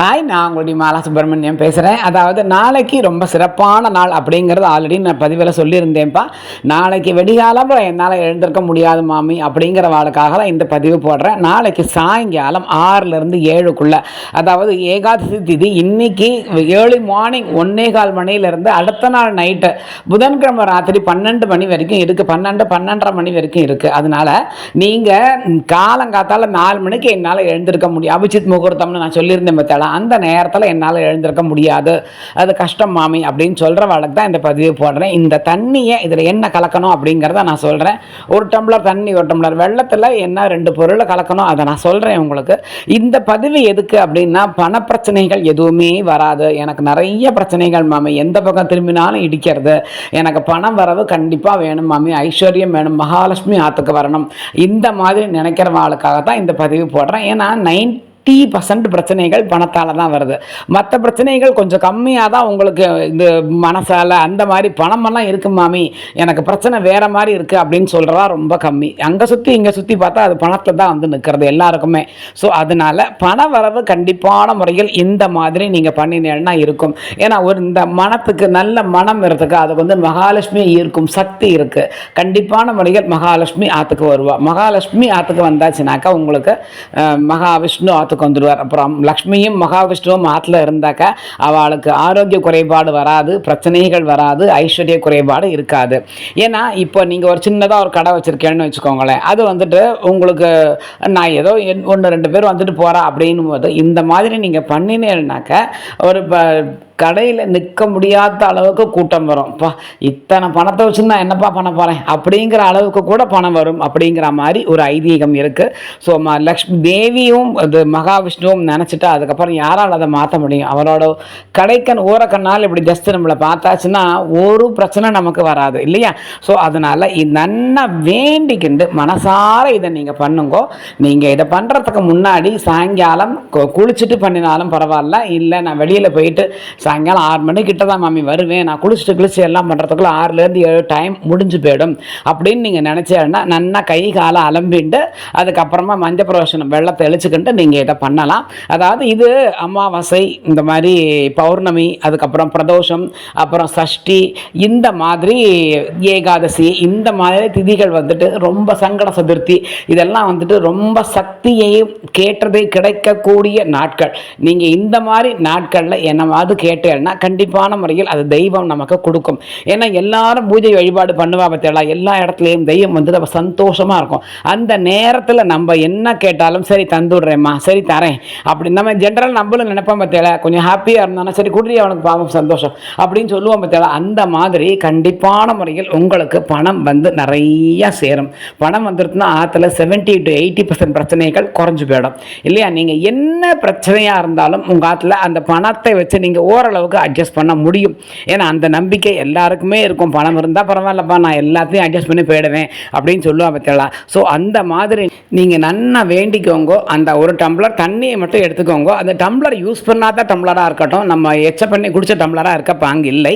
Hi நான் உங்களுடைய மாலா சுப்பிரமணியம் பேசுகிறேன் அதாவது நாளைக்கு ரொம்ப சிறப்பான நாள் அப்படிங்கிறது ஆல்ரெடி நான் பதிவில் சொல்லியிருந்தேன்ப்பா. நாளைக்கு வெடிகாலம் என்னால் எழுந்திருக்க முடியாது மாமி அப்படிங்கிற வாளுக்காக தான் இந்த பதிவு போடுறேன். நாளைக்கு சாயங்காலம் ஆறுலேருந்து ஏழுக்குள்ளே அதாவது ஏகாதசி திதி இன்றைக்கி ஏழு மார்னிங் ஒன்னே கால் மணிலேருந்து அடுத்த நாள் நைட்டு புதன்கிழமை ராத்திரி பன்னெண்டு மணி வரைக்கும் இருக்குது பன்னெண்டு பன்னெண்டரை மணி வரைக்கும் இருக்குது அதனால் நீங்கள் காலங்காத்தால நாலு மணிக்கு என்னால் எழுந்திருக்க முடியும். அபிஜித் முகூர்த்தம்னு நான் சொல்லியிருந்தேன் பார்த்தாலும் அந்த நேரத்தில் என்னால் எழுந்திருக்க முடியாது. அது கஷ்டம் மாமி அப்படின்னு சொல்கிற வழக்கு தான் இந்த பதிவு போடுறேன். இந்த தண்ணியை இதில் என்ன கலக்கணும் அப்படிங்கிறத நான் சொல்கிறேன் ஒரு டம்ளர் தண்ணி ஒரு டம்ளர் வெள்ளத்தில் என்ன ரெண்டு பொருளை கலக்கணும் அதை நான் சொல்கிறேன் உங்களுக்கு. இந்த பதிவு எதுக்கு அப்படின்னா பணப்பிரச்சனைகள் எதுவுமே வராது. எனக்கு நிறைய பிரச்சனைகள் மாமி. எந்த பக்கம் திரும்பினாலும் இடிக்கிறது. எனக்கு பணம் வரவு கண்டிப்பாக வேணும் மாமி. ஐஸ்வர்யம் வேணும். மகாலட்சுமி ஆற்றுக்கு வரணும். இந்த மாதிரி நினைக்கிறவங்களுக்காக தான் இந்த பதிவு போடுறேன். ஏன்னா நைன் எயிட்டி பர்சன்ட் பிரச்சனைகள் பணத்தால் தான் வருது. மற்ற பிரச்சனைகள் கொஞ்சம் கம்மியாக தான் உங்களுக்கு இந்த மனசால் அந்த மாதிரி பணமெல்லாம் இருக்கு மாமி. எனக்கு பிரச்சனை வேறு மாதிரி இருக்குது அப்படின்னு சொல்கிறதா ரொம்ப கம்மி. அங்கே சுற்றி இங்கே சுற்றி பார்த்தா அது பணத்தில் தான் வந்து நிற்கிறது எல்லாருக்குமே. ஸோ அதனால் பண வரவு கண்டிப்பான முறையில் இந்த மாதிரி நீங்கள் பண்ணினேன்னா இருக்கும். ஏன்னா ஒரு இந்த மனத்துக்கு நல்ல மனம் இருக்கிறதுக்கு அது வந்து மகாலட்சுமி ஈர்க்கும் சக்தி இருக்குது கண்டிப்பான முறையில் மகாலட்சுமி ஆற்றுக்கு வருவாள் மகாலட்சுமி ஆற்றுக்கு வந்தாச்சுனாக்கா உங்களுக்கு மகாவிஷ்ணு ஆற்றுக்கு வந்துடுவார். அப்புறம் லக்ஷ்மியும் மகாவிஷ்ணுவும் ஆற்றுல இருந்தாக்கா அவளுக்கு ஆரோக்கிய குறைபாடு வராது பிரச்சனைகள் வராது ஐஸ்வர்ய குறைபாடு இருக்காது. ஏன்னா இப்போ நீங்கள் ஒரு சின்னதாக ஒரு கடை வச்சுருக்கேன்னு வச்சுக்கோங்களேன். அது வந்துட்டு உங்களுக்கு நான் ஏதோ ஒன்று ரெண்டு பேர் வந்துட்டு போகிறா அப்படின்னும் போது இந்த மாதிரி நீங்கள் பண்ணினேன்னாக்க ஒரு ப கடையில் நிற்க முடியாத அளவுக்கு கூட்டம் வரும். பா இத்தனை பணத்தை வச்சு நான் என்னப்பா பண்ண போகிறேன் அப்படிங்கிற அளவுக்கு கூட பணம் வரும் அப்படிங்கிற மாதிரி ஒரு ஐதீகம் இருக்குது ஸோ ம லக்ஷ்மி தேவியும் இது மகாவிஷ்ணுவும் நினச்சிட்டா அதுக்கப்புறம் யாரால் அதை மாற்ற முடியும்? அவரோட கடைக்கன் ஓரக்கண்ணால் இப்படி ஜஸ்ட் நம்மளை பார்த்தாச்சுன்னா ஒரு பிரச்சனை நமக்கு வராது இல்லையா? ஸோ அதனால் நன்னா வேண்டிக்கிண்டு மனசார இதை நீங்கள் பண்ணுங்கோ. நீங்கள் இதை பண்ணுறதுக்கு முன்னாடி சாயங்காலம் கு- குளிச்சுட்டு பண்ணினாலும் பரவாயில்ல. இல்லை நான் வெளியில் போயிட்டு சாயங்காலம் ஆறு மணிக்கிட்ட தான் மாமி வருவேன். நான் குளிச்சுட்டு குளிச்சு எல்லாம் பண்ணுறதுக்குள்ள ஆறுலேருந்து ஏழு டைம் முடிஞ்சு போயிடும். அப்படின்னு நீங்கள் நினச்சேன்னா நல்லா கை காலை அலம்பிண்டு அதுக்கப்புறமா மஞ்ச பிரவேசனம் வெள்ளத்தை தெளிச்சுக்கிட்டு நீங்கள் இதை பண்ணலாம். அதாவது இது அமாவாசை இந்த மாதிரி பௌர்ணமி அதுக்கப்புறம் பிரதோஷம் அப்புறம் சஷ்டி இந்த மாதிரி ஏகாதசி இந்த மாதிரி திதிகள் வந்துட்டு ரொம்ப சங்கட சதுர்த்தி இதெல்லாம் வந்துட்டு ரொம்ப சக்தியையும் கேட்டதை கிடைக்கக்கூடிய நாட்கள். நீங்கள் இந்த மாதிரி நாட்களில் என்னவாவது கேட்டேன்னா கண்டிப்பான முறையில் அது தெய்வம் நமக்கு கொடுக்கும். ஏன்னா எல்லாரும் பூஜை வழிபாடு பண்ணுவா பத்தியலா எல்லா இடத்துலையும் தெய்வம் வந்து நம்ம சந்தோஷமாக இருக்கும். அந்த நேரத்தில் நம்ம என்ன கேட்டாலும் சரி தந்துடுறேம்மா சரி தரேன் அப்படி நம்ம ஜென்ரல் நம்மளும் நினைப்போம் பத்தியலா கொஞ்சம் ஹாப்பியாக இருந்தானா சரி குடி அவனுக்கு பாவம் சந்தோஷம் அப்படின்னு சொல்லுவோம் பத்தியலா அந்த மாதிரி கண்டிப்பான முறையில் உங்களுக்கு பணம் வந்து நிறையா சேரும். பணம் வந்துருச்சுன்னா ஆற்றுல செவன்ட்டி டு எயிட்டி பர்சன்ட் பிரச்சனைகள் குறைஞ்சு போயிடும். இல்லையா? நீங்கள் என்ன பிரச்சனையாக இருந்தாலும் உங்கள் ஆற்றுல அந்த பணத்தை வச்சு நீங்கள் ஓரளவுக்கு அட்ஜஸ்ட் பண்ண முடியும். ஏன்னா அந்த நம்பிக்கை எல்லாருக்குமே இருக்கும். பணம் இருந்தால் பரவாயில்லப்பா நான் எல்லாத்தையும் அட்ஜஸ்ட் பண்ணி போயிடுவேன் அப்படின்னு சொல்லுவா பத்தியலா ஸோ அந்த மாதிரி நீங்கள் நன்னா வேண்டிக்கோங்க அந்த ஒரு டம்ளர் தண்ணியை மட்டும் எடுத்துக்கோங்க. அந்த டம்ளர் யூஸ் பண்ணாத டம்ளராக இருக்கட்டும் நம்ம எச்ச பண்ணி குடிச்ச டம்ளராக இருக்கப்ப அங்கே இல்லை.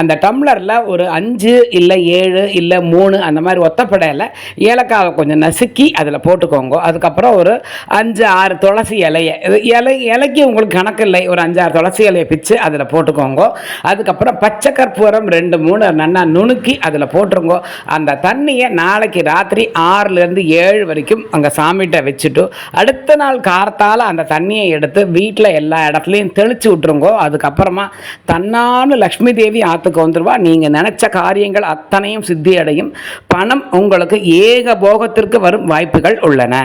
அந்த டம்ளரில் ஒரு அஞ்சு இல்லை ஏழு இல்லை மூணு அந்த மாதிரி ஒத்தப்படையில் ஏலக்காவை கொஞ்சம் நசுக்கி அதில் போட்டுக்கோங்க. அதுக்கப்புறம் ஒரு அஞ்சு ஆறு துளசி இலையை. இலை இலைக்கு உங்களுக்கு கணக்கு இல்லை. ஒரு அஞ்சு ஆறு துளசி இலையை பிச்சு அதில் போட்டுக்கோங்க. அதுக்கப்புறம் பச்சை கற்பூரம் ரெண்டு மூணு நல்லா நுணுக்கி அதில் போட்டுருங்கோ. அந்த தண்ணியை நாளைக்கு ராத்திரி ஆறுலேருந்து ஏழு வரைக்கும் அங்கே சாமிகிட்ட வச்சுட்டு அடுத்த நாள் காரத்தால் அந்த தண்ணியை எடுத்து வீட்டில் எல்லா இடத்துலையும் தெளித்து விட்ருங்கோ அதுக்கப்புறமா தன்னான்னு லக்ஷ்மி தேவி ஆற்றுக்கு வந்துடுவா நீங்கள் நினச்ச காரியங்கள் அத்தனையும் சித்தி அடையும் பணம் உங்களுக்கு ஏக போகத்திற்கு வரும் வாய்ப்புகள் உள்ளன.